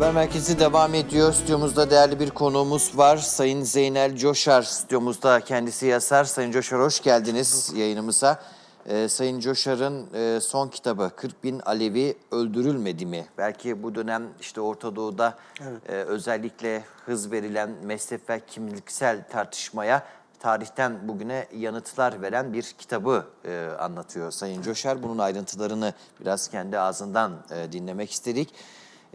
Haber Merkezi devam ediyor. Stüdyomuzda değerli bir konuğumuz var. Sayın Zeynel Coşar stüdyomuzda. Kendisi yazar. Sayın Coşar hoş geldiniz yayınımıza. Ee, Sayın Coşar'ın e, son kitabı 40 bin Alevi öldürülmedi mi? Belki bu dönem işte Orta Doğu'da e, özellikle hız verilen mezhep ve kimliksel tartışmaya tarihten bugüne yanıtlar veren bir kitabı e, anlatıyor Sayın Coşar. Bunun ayrıntılarını biraz kendi ağzından e, dinlemek istedik.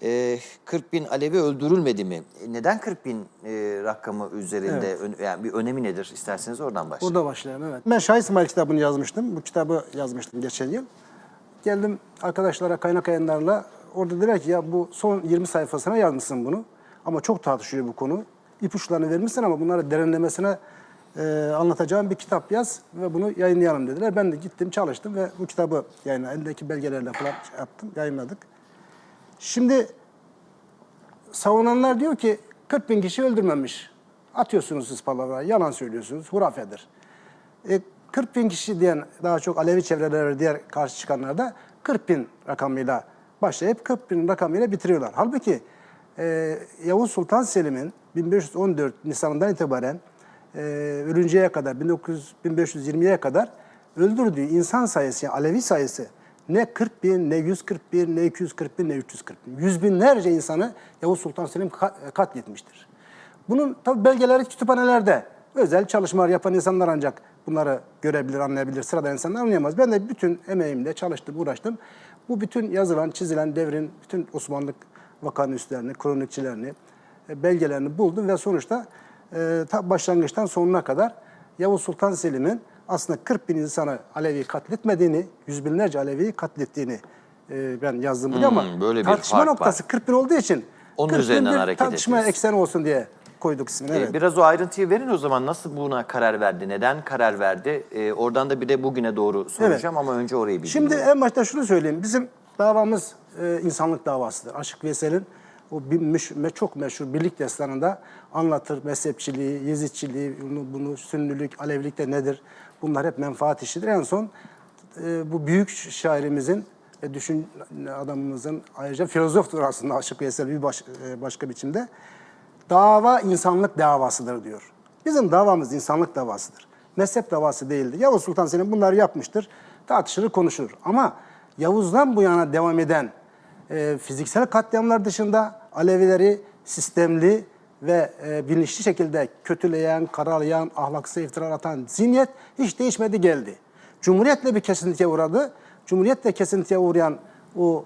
E, 40 bin Alevi öldürülmedi mi? E, Neden 40 bin e, rakamı üzerinde ön- yani bir önemi nedir? İsterseniz oradan başlayalım. Burada başlayalım evet. Ben Şah İsmail kitabını yazmıştım. Bu kitabı yazmıştım geçen yıl. Geldim arkadaşlara kaynak yayınlarla orada dediler ki ya bu son 20 sayfasına yazmışsın bunu. Ama çok tartışıyor bu konu. İpuçlarını vermişsin ama bunları derinlemesine e, anlatacağım bir kitap yaz ve bunu yayınlayalım dediler. Ben de gittim çalıştım ve bu kitabı yayınla eldeki belgelerle falan şey yaptım, yayınladık. Şimdi savunanlar diyor ki 40 bin kişi öldürmemiş. Atıyorsunuz siz palavra, yalan söylüyorsunuz, hurafedir. E, 40 bin kişi diyen daha çok Alevi çevreleri diğer karşı çıkanlar da 40 bin rakamıyla başlayıp 40 bin rakamıyla bitiriyorlar. Halbuki e, Yavuz Sultan Selim'in 1514 Nisan'dan itibaren e, ölünceye kadar 1900 1520'ye kadar öldürdüğü insan sayısı yani Alevi sayısı ne 40 bin, ne 140 bin, ne 240 bin, ne 340 bin. Yüz binlerce insanı Yavuz Sultan Selim ka- katletmiştir. Bunun tabi belgeleri kütüphanelerde. Özel çalışmalar yapan insanlar ancak bunları görebilir, anlayabilir. Sıradan insanlar anlayamaz. Ben de bütün emeğimle çalıştım, uğraştım. Bu bütün yazılan, çizilen devrin bütün Osmanlı vakanüslerini, kronikçilerini, e, belgelerini buldum ve sonuçta e, ta başlangıçtan sonuna kadar Yavuz Sultan Selim'in aslında 40 bin insanı Alevi katletmediğini, yüz binlerce Alevi'yi katlettiğini e, ben yazdım buraya ama Hmm, böyle bir tartışma fark var. noktası 40 bin olduğu için Onun 40 bin üzerinden bir hareket tartışma ediyorsun. ekseni olsun diye koyduk ismini. E, Evet. Biraz o ayrıntıyı verin o zaman. Nasıl buna karar verdi? Neden karar verdi? E, oradan da bir de bugüne doğru soracağım ama önce orayı bir Şimdi en başta şunu söyleyeyim. Bizim davamız e, insanlık davasıdır. Aşık Veysel'in o bir meş- me- çok meşhur birlik destanında anlatır mezhepçiliği, Yezidçiliği, bunu, bunu Sünnülük, Alevilik de nedir? Bunlar hep menfaat işidir. En son e, bu büyük şairimizin ve düşün adamımızın ayrıca filozoftur aslında Aşık Veysel bir baş- e, başka biçimde. Dava insanlık davasıdır diyor. Bizim davamız insanlık davasıdır. Mezhep davası değildir. Yavuz Sultan Selim bunları yapmıştır. Tartışılır, konuşulur. Ama Yavuz'dan bu yana devam eden e, fiziksel katliamlar dışında Alevileri sistemli ve e, bilinçli şekilde kötüleyen, karalayan, ahlaksız iftira atan zihniyet hiç değişmedi geldi. Cumhuriyetle bir kesintiye uğradı. Cumhuriyetle kesintiye uğrayan o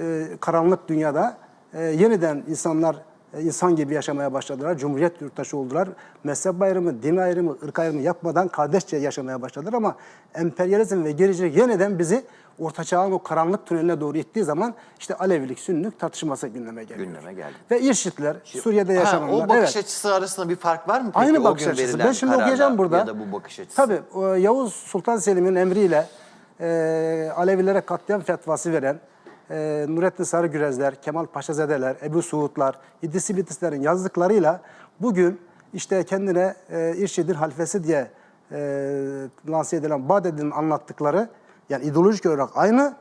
e, karanlık dünyada e, yeniden insanlar e, insan gibi yaşamaya başladılar. Cumhuriyet yurttaşı oldular. Mezhep ayrımı, din ayrımı, ırk ayrımı yapmadan kardeşçe yaşamaya başladılar ama emperyalizm ve gericilik yeniden bizi Orta Çağ'ın o karanlık tüneline doğru ittiği zaman işte Alevilik, Sünnilik tartışması gündeme geliyor. Gündeme geldi. Ve İrşitler, Suriye'de Ha, yaşananlar. o bakış evet. açısı arasında bir fark var mı peki? Aynı o bakış gün açısı. Ben şimdi okuyacağım burada. Ya da bu bakış açısı. Tabii Yavuz Sultan Selim'in emriyle e, Alevilere katliam fetvası veren e, Nurettin Sarıgürezler, Kemal Paşazedeler, Ebu Suudlar, İdrisi Bitlislerin yazdıklarıyla bugün işte kendine e, İrşid'in halifesi diye e, lanse edilen Bağdadi'nin anlattıkları yani ideolojik olarak aynı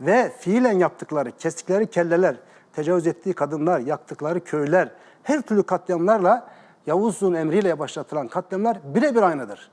ve fiilen yaptıkları, kestikleri kelleler, tecavüz ettiği kadınlar, yaktıkları köyler, her türlü katliamlarla Yavuz'un emriyle başlatılan katliamlar birebir aynıdır.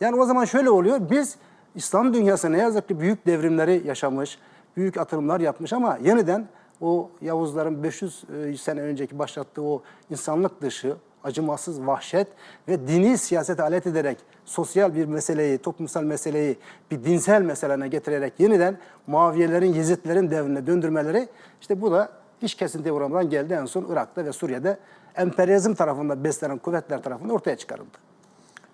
Yani o zaman şöyle oluyor, biz İslam dünyası ne yazık ki büyük devrimleri yaşamış, büyük atılımlar yapmış ama yeniden o Yavuzların 500 sene önceki başlattığı o insanlık dışı, acımasız vahşet ve dini siyasete alet ederek sosyal bir meseleyi, toplumsal meseleyi bir dinsel meselene getirerek yeniden Muaviyelerin, Yezidlerin devrine döndürmeleri işte bu da hiç kesintiye uğramadan geldi en son Irak'ta ve Suriye'de emperyalizm tarafından beslenen kuvvetler tarafından ortaya çıkarıldı.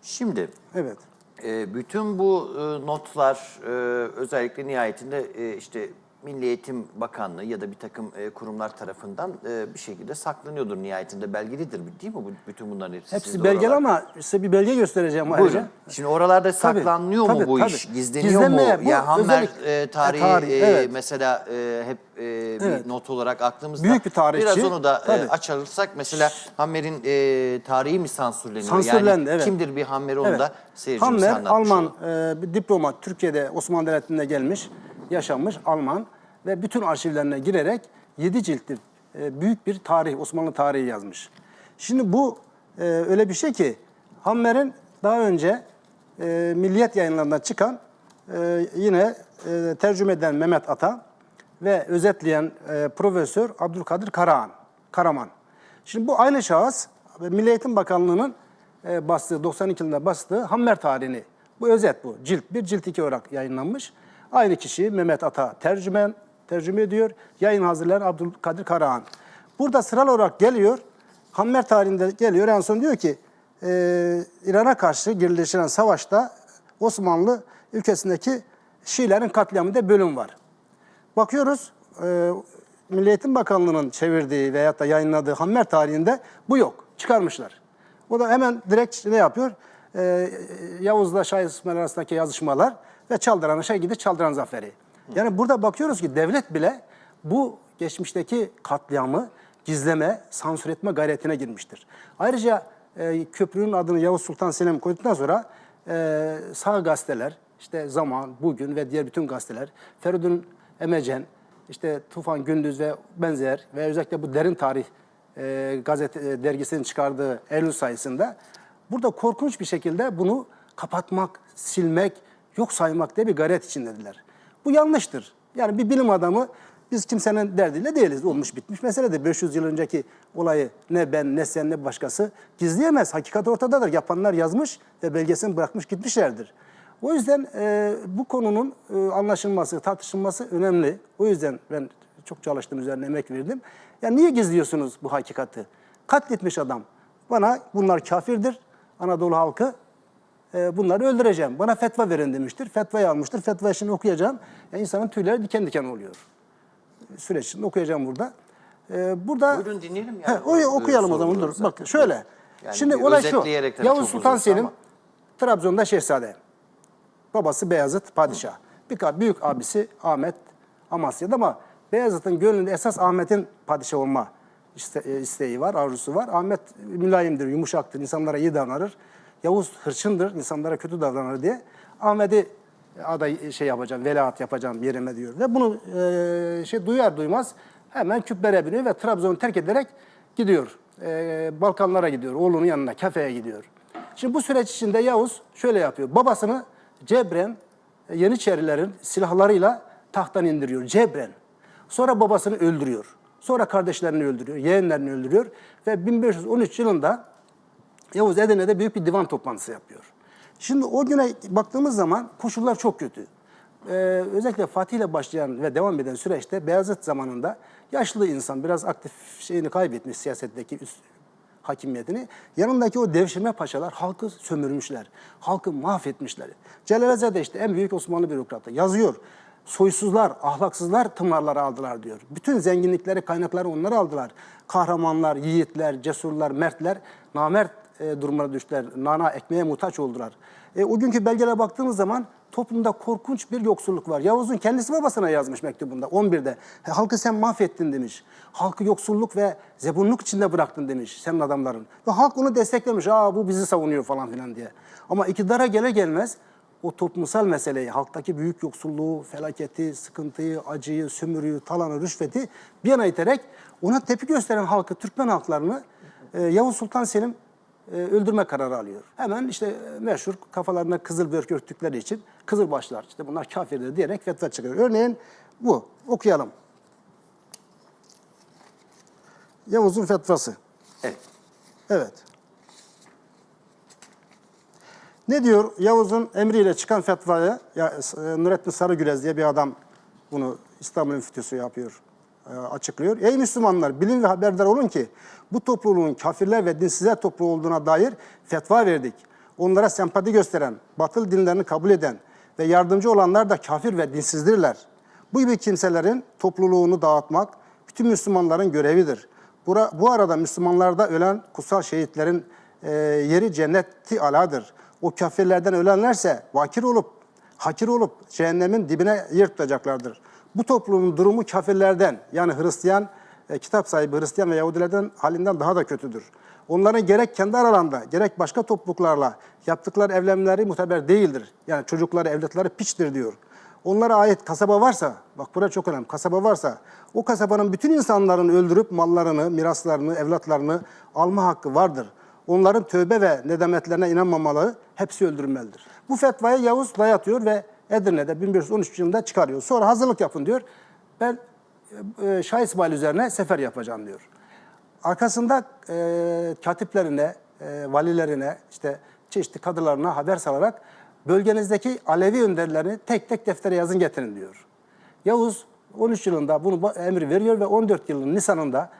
Şimdi Evet. e, bütün bu e, notlar e, özellikle nihayetinde e, işte Milli Eğitim Bakanlığı ya da bir takım e, kurumlar tarafından e, bir şekilde saklanıyordur nihayetinde belgelidir değil mi bu bütün bunların hepsi? Hepsi belgeli oralar? ama size bir belge göstereceğim Buyurun. ayrıca. Şimdi oralarda saklanıyor tabii, mu bu tabii. iş? Gizleniyor Gizlenmeye, mu? bu Ya Hammer e, tarihi E, tarih, e, evet. mesela e, hep e, bir Evet. not olarak aklımızda. Büyük bir tarihçi, Biraz onu da e, tabii. açarsak mesela Hammer'in e, tarihi mi sansürleniyor? Sansürlendi, yani evet. kimdir bir Hammer onu Evet. da seyircimize Hammer anlatmış Alman e, bir diplomat Türkiye'de Osmanlı Devleti'nde gelmiş, yaşamış Alman ve bütün arşivlerine girerek 7 ciltli e, büyük bir tarih, Osmanlı tarihi yazmış. Şimdi bu e, öyle bir şey ki Hammer'in daha önce e, Milliyet yayınlarından çıkan yine tercüme eden Mehmet Ata ve özetleyen Profesör Abdülkadir Karahan, Karaman. Şimdi bu aynı şahıs Milli Eğitim Bakanlığı'nın bastığı, 92 yılında bastığı Hammer tarihini, bu özet bu, cilt 1, cilt 2 olarak yayınlanmış. Aynı kişi Mehmet Ata tercümen, tercüme ediyor, yayın hazırlayan Abdülkadir Karahan. Burada sıralı olarak geliyor, Hammer tarihinde geliyor, en son diyor ki, e, İran'a karşı girişilen savaşta Osmanlı ülkesindeki Şiilerin katliamında bölüm var. Bakıyoruz e, Milli Bakanlığı'nın çevirdiği veyahut da yayınladığı Hammer tarihinde bu yok. Çıkarmışlar. O da hemen direkt ne yapıyor? E, Yavuz'la Şah İsmail arasındaki yazışmalar ve Çaldıran'a şey gidip Çaldıran Zaferi. Yani burada bakıyoruz ki devlet bile bu geçmişteki katliamı gizleme, sansür etme gayretine girmiştir. Ayrıca e, köprünün adını Yavuz Sultan Selim koyduktan sonra e, sağ gazeteler, işte Zaman, Bugün ve diğer bütün gazeteler, Feridun Emecen, işte Tufan Gündüz ve benzer ve özellikle bu Derin Tarih e, gazete e, dergisinin çıkardığı Eylül sayısında burada korkunç bir şekilde bunu kapatmak, silmek, yok saymak diye bir gayret içindediler. Bu yanlıştır. Yani bir bilim adamı biz kimsenin derdiyle değiliz. Olmuş bitmiş mesele de 500 yıl önceki olayı ne ben ne sen ne başkası gizleyemez. Hakikat ortadadır. Yapanlar yazmış ve belgesini bırakmış gitmişlerdir. O yüzden e, bu konunun e, anlaşılması, tartışılması önemli. O yüzden ben çok çalıştım üzerine emek verdim. Ya niye gizliyorsunuz bu hakikati? Katletmiş adam. Bana bunlar kafirdir. Anadolu halkı e, bunları öldüreceğim. Bana fetva verin demiştir. Fetvayı almıştır. Fetva şimdi okuyacağım. Ya insanın tüyleri diken diken oluyor. Süreç içinde okuyacağım burada. E, burada Buyurun dinleyelim He, yani. o, okuyalım o zaman dur. Bak şöyle. Yani Şimdi bir olay şu. Yavuz Sultan Selim ama. Trabzon'da şehzade. Babası Beyazıt padişah. Bir ka- büyük abisi Ahmet Amasya'da ama Beyazıt'ın gönlünde esas Ahmet'in padişah olma iste- e, isteği var, arzusu var. Ahmet mülayimdir, yumuşaktır, insanlara iyi davranır. Yavuz hırçındır, insanlara kötü davranır diye Ahmet'i aday şey yapacağım, veliaht yapacağım yerime diyor. Ve bunu e, şey duyar duymaz hemen küplere biniyor ve Trabzon'u terk ederek gidiyor. E, Balkanlara gidiyor, oğlunun yanına, kafeye gidiyor. Şimdi bu süreç içinde Yavuz şöyle yapıyor. Babasını cebren e, Yeniçerilerin silahlarıyla tahttan indiriyor. Cebren. Sonra babasını öldürüyor. Sonra kardeşlerini öldürüyor, yeğenlerini öldürüyor. Ve 1513 yılında Yavuz Edirne'de büyük bir divan toplantısı yapıyor. Şimdi o güne baktığımız zaman koşullar çok kötü. Ee, özellikle Fatih ile başlayan ve devam eden süreçte Beyazıt zamanında yaşlı insan biraz aktif şeyini kaybetmiş siyasetteki üst hakimiyetini. Yanındaki o devşirme paşalar halkı sömürmüşler. Halkı mahvetmişler. Celalezade işte en büyük Osmanlı bürokratı yazıyor. Soysuzlar, ahlaksızlar tımlarları aldılar diyor. Bütün zenginlikleri, kaynakları onlar aldılar. Kahramanlar, yiğitler, cesurlar, mertler namert e, durumuna düştüler. Nana ekmeğe muhtaç oldular. E, o günkü belgelere baktığımız zaman toplumda korkunç bir yoksulluk var. Yavuz'un kendisi babasına yazmış mektubunda 11'de. "He, Halkı sen mahvettin demiş. Halkı yoksulluk ve zebunluk içinde bıraktın demiş senin adamların. Ve halk onu desteklemiş. Aa bu bizi savunuyor falan filan diye. Ama iktidara gele gelmez o toplumsal meseleyi, halktaki büyük yoksulluğu, felaketi, sıkıntıyı, acıyı, sömürüyü, talanı, rüşveti bir yana iterek ona tepki gösteren halkı, Türkmen halklarını e, Yavuz Sultan Selim e, öldürme kararı alıyor. Hemen işte e, meşhur kafalarına kızıl börk örttükleri için kızılbaşlar işte bunlar kafirdir diyerek fetva çıkarıyor. Örneğin bu. Okuyalım. Yavuz'un fetvası. Evet. Evet. Ne diyor? Yavuz'un emriyle çıkan fetvaya, ya, e, Nurettin Sarıgülez diye bir adam bunu İstanbul Enstitüsü yapıyor, e, açıklıyor. Ey Müslümanlar bilin ve haberdar olun ki bu topluluğun kafirler ve dinsizler topluluğu olduğuna dair fetva verdik. Onlara sempati gösteren, batıl dinlerini kabul eden ve yardımcı olanlar da kafir ve dinsizdirler. Bu gibi kimselerin topluluğunu dağıtmak bütün Müslümanların görevidir. Bura, bu arada Müslümanlarda ölen kutsal şehitlerin e, yeri cenneti aladır. O kafirlerden ölenlerse vakir olup, hakir olup cehennemin dibine yer. Bu toplumun durumu kafirlerden yani Hristiyan, e, kitap sahibi Hristiyan ve Yahudilerden halinden daha da kötüdür. Onların gerek kendi aralarında gerek başka topluluklarla yaptıkları evlenmeleri muteber değildir. Yani çocukları, evlatları piçtir diyor. onlara ait kasaba varsa, bak burası çok önemli, kasaba varsa o kasabanın bütün insanların öldürüp mallarını, miraslarını, evlatlarını alma hakkı vardır. Onların tövbe ve nedametlerine inanmamalı, hepsi öldürülmelidir. Bu fetvayı Yavuz dayatıyor ve Edirne'de 1513 yılında çıkarıyor. Sonra hazırlık yapın diyor. Ben e, Şah İsmail üzerine sefer yapacağım diyor. Arkasında e, katiplerine, e, valilerine, işte çeşitli kadılarına haber salarak bölgenizdeki Alevi önderlerini tek tek deftere yazın getirin diyor. Yavuz 13 yılında bunu emri veriyor ve 14 yılın Nisan'ında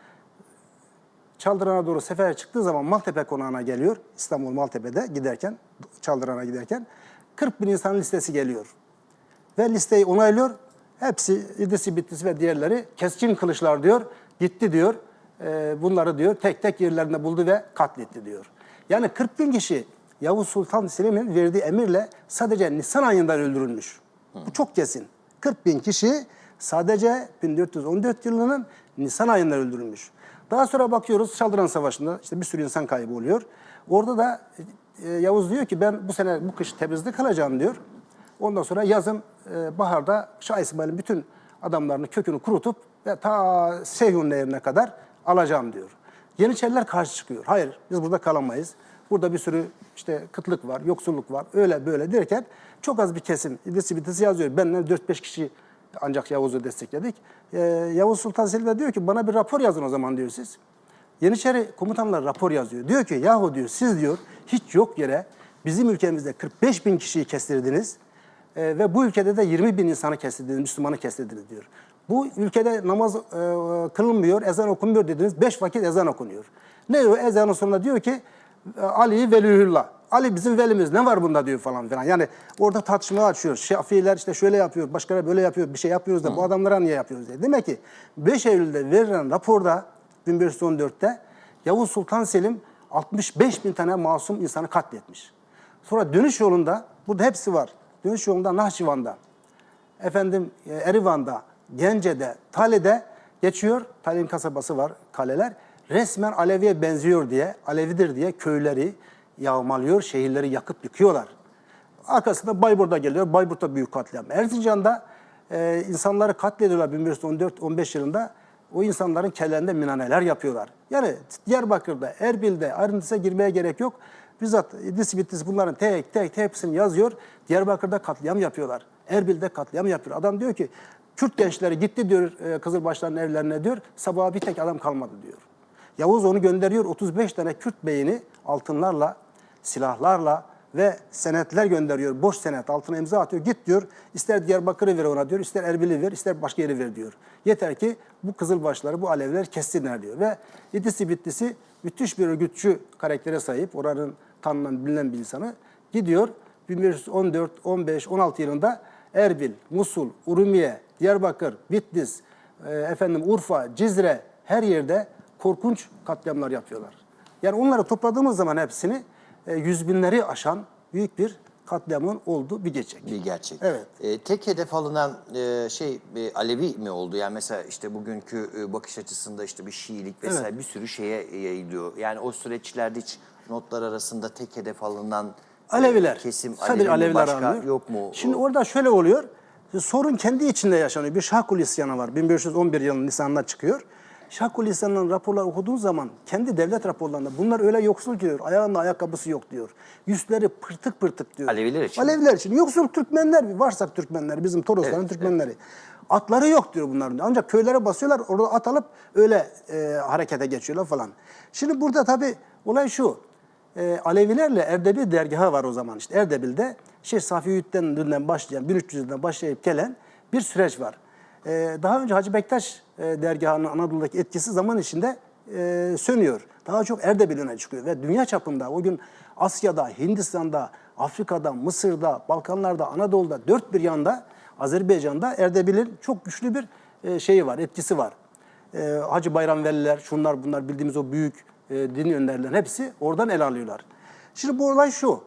Çaldıran'a doğru sefere çıktığı zaman Maltepe konağına geliyor. İstanbul Maltepe'de giderken, Çaldıran'a giderken 40 bin insan listesi geliyor. Ve listeyi onaylıyor. Hepsi İdrisi Bitlisi ve diğerleri keskin kılıçlar diyor. Gitti diyor. Ee, bunları diyor tek tek yerlerinde buldu ve katletti diyor. Yani 40 bin kişi Yavuz Sultan Selim'in verdiği emirle sadece Nisan ayında öldürülmüş. Bu çok kesin. 40 bin kişi sadece 1414 yılının Nisan ayında öldürülmüş. Daha sonra bakıyoruz Çaldıran Savaşı'nda işte bir sürü insan kaybı oluyor. Orada da e, Yavuz diyor ki ben bu sene bu kış Tebriz'de kalacağım diyor. Ondan sonra yazın e, baharda Şah İsmail'in bütün adamlarını kökünü kurutup ve ta Seyhun Nehri'ne kadar alacağım diyor. Yeniçeriler karşı çıkıyor. Hayır biz burada kalamayız. Burada bir sürü işte kıtlık var, yoksulluk var. Öyle böyle derken çok az bir kesim İdrisi yazıyor. Benle 4-5 kişi ancak Yavuz'u destekledik. E, Yavuz Sultan Selim de diyor ki bana bir rapor yazın o zaman diyor siz. Yeniçeri komutanlar rapor yazıyor. Diyor ki yahu diyor siz diyor hiç yok yere bizim ülkemizde 45 bin kişiyi kestirdiniz. Ee, ve bu ülkede de 20 bin insanı kestirdiniz, Müslümanı kestirdiniz diyor. Bu ülkede namaz e, kılınmıyor, ezan okunmuyor dediniz. Beş vakit ezan okunuyor. Ne o ezanın sonunda diyor ki e, Ali veliyullah. Ali bizim velimiz ne var bunda diyor falan filan. Yani orada tartışma açıyor. Şafiiler işte şöyle yapıyor, başkaları böyle yapıyor, bir şey yapıyoruz da bu adamlara niye yapıyoruz diye. Demek ki 5 Eylül'de verilen raporda 1514'te Yavuz Sultan Selim 65 bin tane masum insanı katletmiş. Sonra dönüş yolunda, burada hepsi var. Dönüş yolunda Nahçıvan'da, efendim e, Erivan'da, Gence'de, Tale'de geçiyor. Tale'nin kasabası var, kaleler. Resmen Alevi'ye benziyor diye, Alevidir diye köyleri yağmalıyor, şehirleri yakıp yıkıyorlar. Arkasında Bayburt'a geliyor. Bayburt'ta büyük katliam. Erzincan'da e, insanları katlediyorlar 1514-15 yılında. O insanların kellerinde minaneler yapıyorlar. Yani Diyarbakır'da, Erbil'de ayrıntısına girmeye gerek yok. Bizzat İdris Bitlis bunların tek tek hepsini yazıyor. Diyarbakır'da katliam yapıyorlar. Erbil'de katliam yapıyor. Adam diyor ki Kürt gençleri gitti diyor e, Kızılbaşların evlerine diyor. Sabaha bir tek adam kalmadı diyor. Yavuz onu gönderiyor 35 tane Kürt beyini altınlarla, silahlarla ve senetler gönderiyor. Boş senet altına imza atıyor. Git diyor ister Diyarbakır'ı ver ona diyor, ister Erbil'i ver, ister başka yeri ver diyor. Yeter ki bu Kızılbaşları, bu Aleviler kessinler diyor. Ve İdrisi Bitlisi müthiş bir örgütçü karaktere sahip. Oranın tanınan, bilinen bir insanı. Gidiyor 1514, 15, 16 yılında Erbil, Musul, Urumiye, Diyarbakır, Bitlis, e, efendim Urfa, Cizre her yerde korkunç katliamlar yapıyorlar. Yani onları topladığımız zaman hepsini e, yüz binleri aşan büyük bir katliamın olduğu bir gerçek. Bir gerçek. Evet. E, tek hedef alınan e, şey e, Alevi mi oldu? Yani mesela işte bugünkü e, bakış açısında işte bir Şiilik vesaire Evet. bir sürü şeye yayılıyor. Yani o süreçlerde hiç notlar arasında tek hedef alınan e, Aleviler. kesim Sadece Alevi? Aleviler başka alınıyor. yok mu? Şimdi orada şöyle oluyor. Sorun kendi içinde yaşanıyor. Bir Şahkul isyanı var. 1511 yılının Nisan'da çıkıyor. Şahkul isyanının raporları okuduğun zaman kendi devlet raporlarında bunlar öyle yoksul diyor. Ayağında ayakkabısı yok diyor. Yüzleri pırtık pırtık diyor. Aleviler için. Aleviler için. Yoksul Türkmenler, varsak Türkmenler, bizim Torosların Evet, Türkmenleri. Atları yok diyor bunların. Ancak köylere basıyorlar, orada at alıp öyle e, harekete geçiyorlar falan. Şimdi burada tabii olay şu. E, Alevilerle Erdebil dergahı var o zaman işte. Erdebil'de Şeyh Safiyüddin'den dünden başlayan, 1300'den başlayıp gelen bir süreç var. E, daha önce Hacı Bektaş dergahının Anadolu'daki etkisi zaman içinde e, sönüyor. Daha çok Erdebil öne çıkıyor ve dünya çapında o gün Asya'da, Hindistan'da, Afrika'da, Mısır'da, Balkanlar'da, Anadolu'da dört bir yanda Azerbaycan'da Erdebil'in çok güçlü bir e, şeyi var, etkisi var. E, Hacı Bayram Veliler, şunlar bunlar bildiğimiz o büyük e, din önderlerin hepsi oradan ele alıyorlar. Şimdi bu olay şu,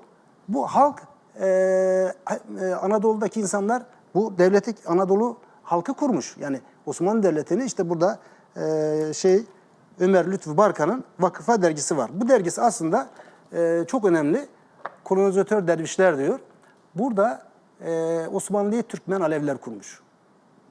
bu halk e, e, Anadolu'daki insanlar bu devleti Anadolu halkı kurmuş. Yani Osmanlı Devleti'ni işte burada e, şey Ömer Lütfü Barkan'ın Vakıfa dergisi var. Bu dergisi aslında e, çok önemli. Kolonizatör dervişler diyor. Burada e, Osmanlı'yı Türkmen Aleviler kurmuş.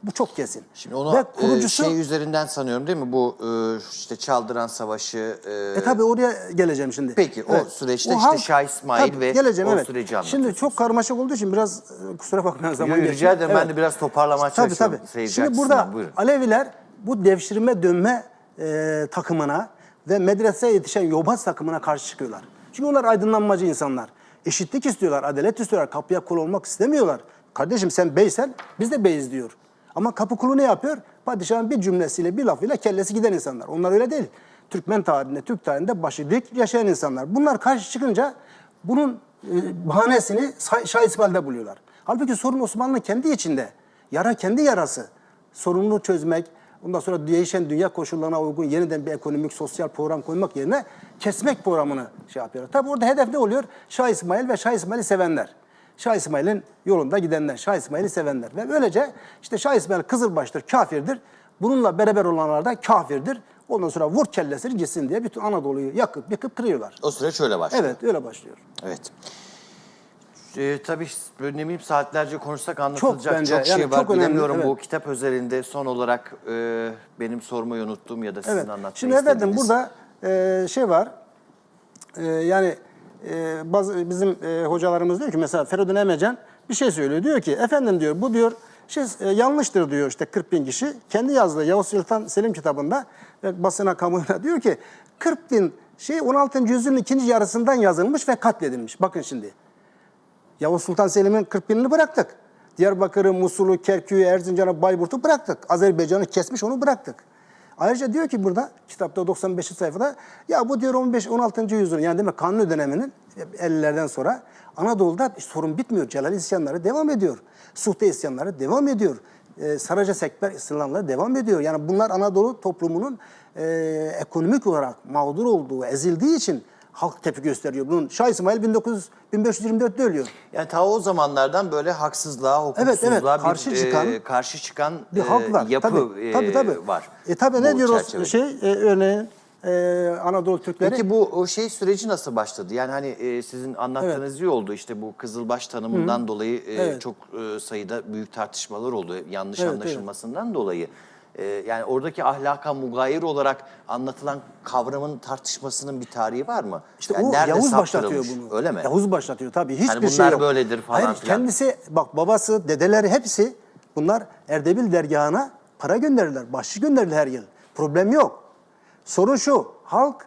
Bu çok kesin. Şimdi onu Ve kurucusu, e, şey üzerinden sanıyorum değil mi? Bu e, işte Çaldıran Savaşı. e, E tabi oraya geleceğim şimdi. Peki, o süreçte işte Şah İsmail ve geleceğim, o evet. süreci Şimdi anlatıyorsunuz. çok karmaşık olduğu için biraz e, kusura bakmayın zaman yo, rica ederim. Ben de biraz toparlamaya Tabii çalışıyorum tabii. Şimdi burada Buyurun. Aleviler bu devşirme dönme e, takımına ve medreseye yetişen yobaz takımına karşı çıkıyorlar. Çünkü onlar aydınlanmacı insanlar. Eşitlik istiyorlar, adalet istiyorlar. Kapıya kul olmak istemiyorlar. Kardeşim sen beysen biz de beyiz diyor. Ama kapı kulu ne yapıyor? Padişahın bir cümlesiyle, bir lafıyla kellesi giden insanlar. Onlar öyle değil. Türkmen tarihinde, Türk tarihinde başı dik yaşayan insanlar. Bunlar karşı çıkınca bunun e, bahanesini Şah İsmail'de buluyorlar. Halbuki sorun Osmanlı kendi içinde. Yara kendi yarası. Sorununu çözmek, ondan sonra değişen dünya koşullarına uygun yeniden bir ekonomik, sosyal program koymak yerine kesmek programını şey yapıyor. Tabi orada hedef ne oluyor? Şah İsmail ve Şah İsmail'i sevenler. Şah İsmail'in yolunda gidenler, Şah İsmail'i sevenler. Ve böylece işte Şah İsmail Kızılbaş'tır, kafirdir. Bununla beraber olanlar da kafirdir. Ondan sonra vur kellesini gitsin diye bütün Anadolu'yu yakıp yıkıp kırıyorlar. O süreç öyle başlıyor. Evet öyle başlıyor. Evet. Ee, tabii ne bileyim saatlerce konuşsak anlatılacak çok, bence, şey yani var. çok önemli, Bilemiyorum evet. bu kitap özelinde son olarak e, benim sormayı unuttuğum ya da sizin Evet. anlatmayı Şimdi efendim burada e, şey var. E, yani e, bazı bizim e, hocalarımız diyor ki mesela Feridun Emecen bir şey söylüyor. Diyor ki efendim diyor bu diyor şey e, yanlıştır diyor işte 40 bin kişi. Kendi yazdığı Yavuz Sultan Selim kitabında ve basına kamuoyuna diyor ki 40 bin şey 16. yüzyılın ikinci yarısından yazılmış ve katledilmiş. Bakın şimdi. Yavuz Sultan Selim'in 40 binini bıraktık. Diyarbakır'ı, Musul'u, Kerkük'ü, Erzincan'ı, Bayburt'u bıraktık. Azerbaycan'ı kesmiş onu bıraktık. Ayrıca diyor ki burada kitapta 95. sayfada ya bu diyor 15 16. yüzyılın yani demek Kanuni döneminin 50'lerden sonra Anadolu'da sorun bitmiyor. Celal isyanları devam ediyor. Suhte isyanları devam ediyor. Ee, Saraca Sekber isyanları devam ediyor. Yani bunlar Anadolu toplumunun e, ekonomik olarak mağdur olduğu, ezildiği için halk tepki gösteriyor. Bunun Şah İsmail 1900, 1524'te ölüyor. Yani ta o zamanlardan böyle haksızlığa, Evet, hukuksuzluğa evet. Karşı bir, çıkan- e, karşı çıkan bir e, halk var. yapı tabii, e, tabii, tabii. var. E tabii ne diyor o çerçevede. şey e, örneğin e, Anadolu Türkleri? Peki bu o şey süreci nasıl başladı? Yani hani e, sizin anlattığınız iyi oldu. İşte bu Kızılbaş tanımından dolayı e, Evet. çok e, sayıda büyük tartışmalar oldu. Yanlış Evet, anlaşılmasından dolayı. E, yani oradaki ahlaka mugayir olarak anlatılan kavramın tartışmasının bir tarihi var mı? İşte Yani o Yavuz başlatıyor bunu. Öyle mi? Yavuz başlatıyor tabii. Hiçbir şey bunlar yok. böyledir falan Hayır, filan. kendisi bak babası, dedeleri hepsi bunlar Erdebil dergahına para gönderirler. Bahşiş gönderirler her yıl. Problem yok. Sorun şu. Halk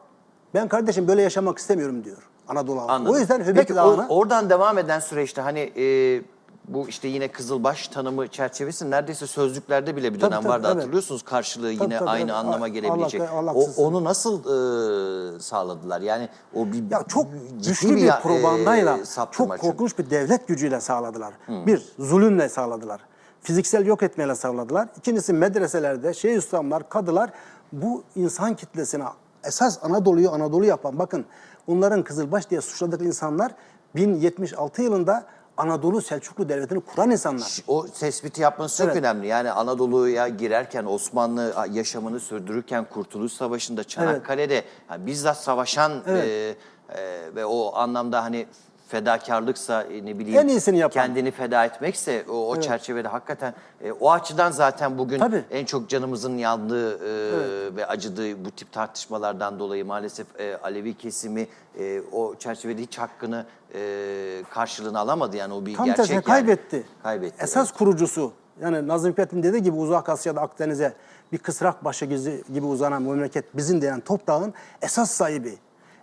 ben kardeşim böyle yaşamak istemiyorum diyor. Anadolu halkı. O yüzden Höbek Peki Dağı'na oradan devam eden süreçte hani e, bu işte yine Kızılbaş tanımı çerçevesi neredeyse sözlüklerde bile bir Tabii, dönem tabii, vardı evet. hatırlıyorsunuz karşılığı Tabii, yine tabii, aynı evet. anlama gelebilecek. Allah o, onu nasıl e, sağladılar? Yani o bir Ya çok güçlü bir, ya- propagandayla, e, çok çünkü. korkunç bir devlet gücüyle sağladılar. Bir, zulümle sağladılar. Fiziksel yok etmeyle sağladılar. İkincisi medreselerde şey ustamlar, kadılar bu insan kitlesine esas Anadolu'yu Anadolu yapan bakın onların Kızılbaş diye suçladığı insanlar 1076 yılında Anadolu Selçuklu Devleti'ni kuran insanlar. O tespiti yapması çok Evet. önemli. Yani Anadolu'ya girerken Osmanlı yaşamını sürdürürken Kurtuluş Savaşı'nda Çanakkale'de yani bizzat savaşan Evet. e, e, ve o anlamda hani fedakarlıksa e, ne bileyim En iyisini yapan. kendini feda etmekse o, o çerçevede hakikaten e, o açıdan zaten bugün Tabii. en çok canımızın yandığı e, ve acıdığı bu tip tartışmalardan dolayı maalesef e, Alevi kesimi e, o çerçevede hiç hakkını e, karşılığını alamadı yani o bir Tam gerçek tersine yani. kaybetti. Kaybetti. Esas kurucusu yani Nazım Hikmet'in dediği gibi Uzak Asya'da Akdeniz'e bir kısrak başı gibi gibi uzanan memleket bizim denen toprağın esas sahibi,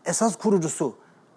esas kurucusu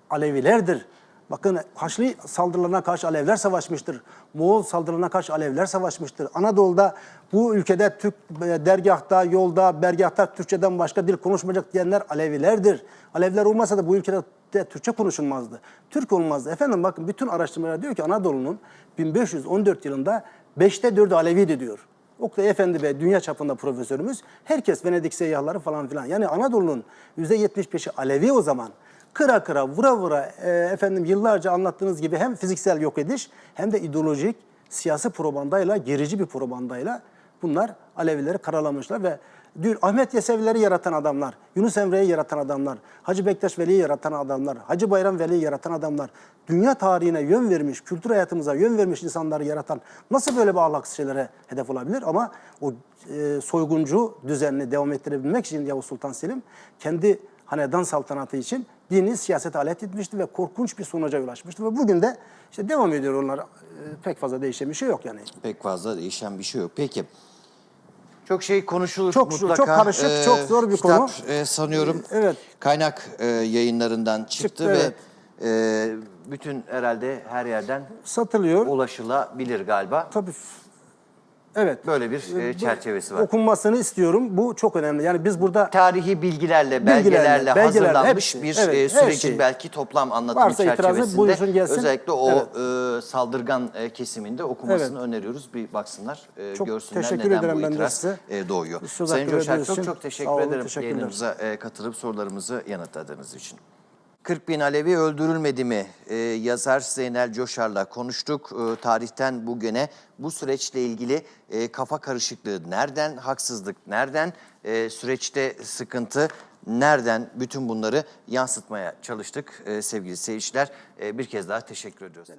Alevilerdir. Bakın Haçlı saldırılarına karşı Alevler savaşmıştır. Moğol saldırılarına karşı Alevler savaşmıştır. Anadolu'da bu ülkede Türk e, dergahta, yolda, bergahta Türkçeden başka dil konuşmayacak diyenler Alevilerdir. Alevler olmasa da bu ülkede de Türkçe konuşulmazdı. Türk olmazdı. Efendim bakın bütün araştırmalar diyor ki Anadolu'nun 1514 yılında 5'te 4'ü Aleviydi diyor. Oktay Efendi Bey dünya çapında profesörümüz. Herkes Venedik seyyahları falan filan. Yani Anadolu'nun %75'i Alevi o zaman. Kıra kıra, vura vura e, efendim yıllarca anlattığınız gibi hem fiziksel yok ediş hem de ideolojik siyasi propagandayla, gerici bir propagandayla bunlar Alevileri karalamışlar ve Dün Ahmet Yesevileri yaratan adamlar, Yunus Emre'yi yaratan adamlar, Hacı Bektaş Veli'yi yaratan adamlar, Hacı Bayram Veli'yi yaratan adamlar, dünya tarihine yön vermiş, kültür hayatımıza yön vermiş insanları yaratan nasıl böyle bir ahlaksız şeylere hedef olabilir? Ama o e, soyguncu düzenini devam ettirebilmek için Yavuz Sultan Selim kendi hanedan saltanatı için dini siyasete alet etmişti ve korkunç bir sonuca ulaşmıştı. Ve bugün de işte devam ediyor onlar. E, pek fazla değişen bir şey yok yani. Pek fazla değişen bir şey yok. Peki. Çok şey konuşulur Çok- mutlaka. çok karışık, çok zor bir kitap, konu. e, sanıyorum Evet. kaynak e, yayınlarından çıktı, Çıktı, ve evet. e, bütün herhalde her yerden Satılıyor. ulaşılabilir galiba. Tabii. Evet. Böyle bir e, Bu- çerçevesi var. Okunmasını istiyorum. Bu çok önemli. Yani biz burada Tarihi bilgilerle, Bilgilerle, belgelerle, belgelerle, hazırlanmış hepsi. bir Evet, e, her sürecin şey. belki toplam anlatımı Varsa itirazı çerçevesinde buyursun gelsin. özellikle o e, saldırgan e, kesiminde okumasını öneriyoruz. Bir baksınlar, e, Çok görsünler teşekkür neden ederim bu ben de itiraz size. e, doğuyor. Söz Sayın hakkı Coşar verdiğiniz çok için çok teşekkür olun, ederim teşekkürler. yayınımıza e, katılıp sorularımızı yanıtladığınız için. 40 bin Alevi öldürülmedi mi? Ee, yazar Zeynel Coşar'la konuştuk. Ee, tarihten bugüne bu süreçle ilgili e, kafa karışıklığı nereden, haksızlık nereden, e, süreçte sıkıntı nereden bütün bunları yansıtmaya çalıştık Ee, sevgili seyirciler. Ee, bir kez daha teşekkür ediyoruz.